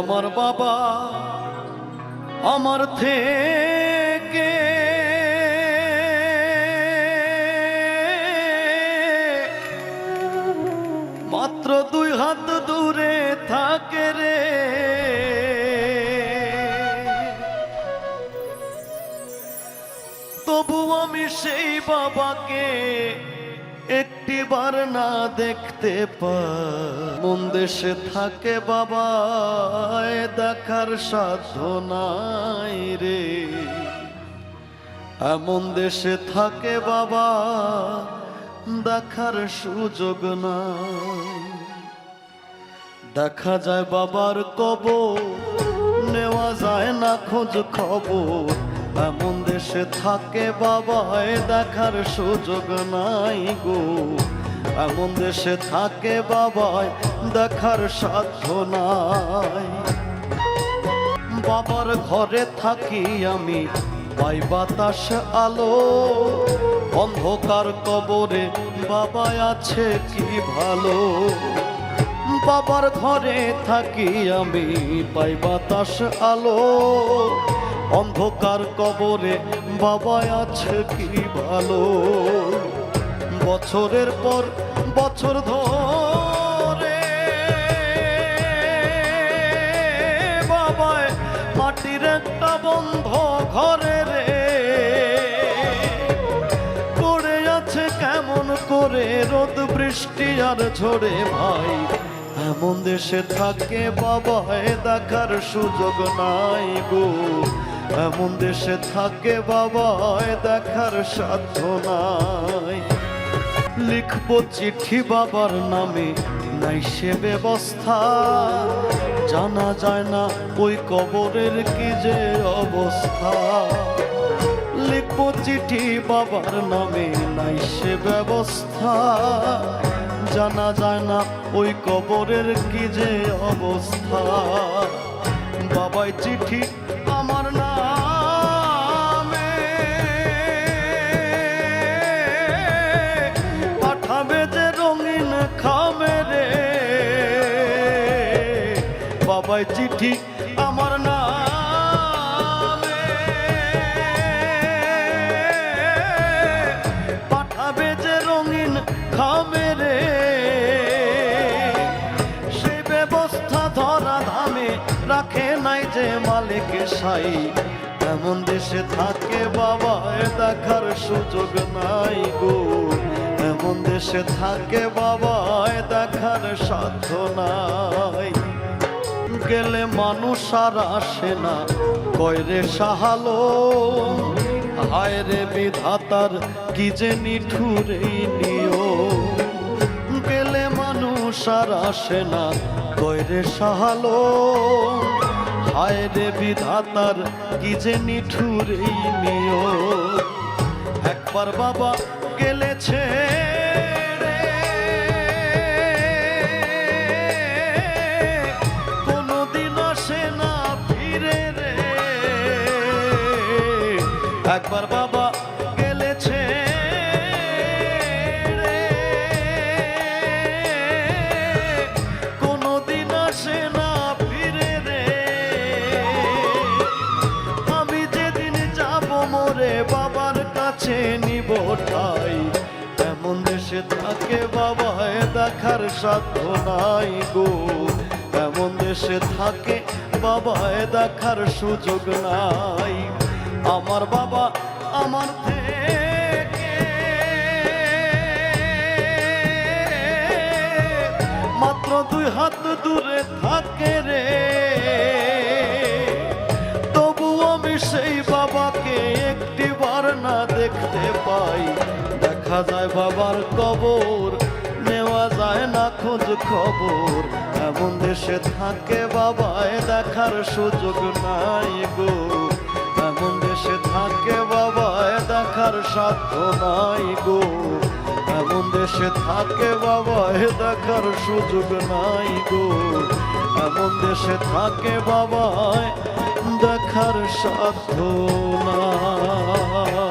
আমার বাবা আমার থেকে মাত্র দুই হাত দূরে থাকে রে। তবু আমি সেই বাবাকে একটিবার না দেখতে পাই মন দেশে থাকে বাবা দেখার সাধ্য নাই রে। এমন দেশে থাকে বাবা, দেখার সুযোগ নাই। দেখা যায় বাবার কব নেওয়া যায় না খোঁজ খবর। এমন দেশে থাকে বাবায় দেখার সুযোগ নাই গো। এমন দেশে থাকে বাবায় দেখার সাধ্য নাই। বাবার ঘরে থাকি আমি, পাই বাতাস আলো। অন্ধকার কবরে বাবা আছে কি ভালো? বাবার ঘরে থাকি আমি, পাই বাতাস আলো। অন্ধকার কবরে বাবা আছে কি ভালো? বছরের পর বছর ধরে বাবায় মাটির একটা বন্ধ ঘরে রে। পড়ে আছে কেমন করে রোদ, বৃষ্টি আর ঝরে ভাই। এমন দেশে থাকে বাবায় দেখার সুযোগ নাই গো। এমন দেশে থাকে বাবায় দেখার সাধ্য নাই। লিখব চিঠি বাবার নামে, নাই সে ব্যবস্থা। জানা যায় না ওই কবরের কি যে অবস্থা। লিখব চিঠি বাবার নামে, নাই সে ব্যবস্থা। জানা যায় না ওই কবরের কি যে অবস্থা। বাবাই চিঠি আমার খামে রে। বাবাই চিঠি আমার নামে। পাঠাবে যে রঙিন রে। সে ব্যবস্থা রাখে নাই যে এমন দেশে থাকে বাবা দেখার সুযোগ নাই গো। এমন দেশে থাকে বাবায় দেখার সাধ্য নাই। গেলে মানুষ আর আসে না কয়রে সাহালো, হায় রে বিধাতার, কি যে নিঠুরে নিও গেলে মানুষ আর আসে না কয়রে সাহালো, হায় রে বিধাতার, কি যে নিঠুরে নিও একবার বাবা গেলেছে একবার বাবা গেলেছে। কোনদিন আসে না ফিরে রে। আমি যেদিন যাব মোরে বাবার কাছে নিব ঠাই। এমন দেশে থাকে বাবায় দেখার সাধ্য নাই গো। এমন দেশে থাকে বাবায় দেখার সুযোগ নাই। আমার বাবা আমার থেকে মাত্র দুই হাত দূরে দেখা যায় বাবার কবর, নেওয়া যায় না খোঁজ খবর। এমন দেশে থাকে বাবায়, দেখার সুযোগ নাই গো। এমন দেশে থাকে বাবায়, দেখার সাধ্য নাই গো। এমন দেশে থাকে বাবায়, দেখার সুযোগ নাই গো। এমন দেশে থাকে বাবায়, দেখার সাধ্য নাই।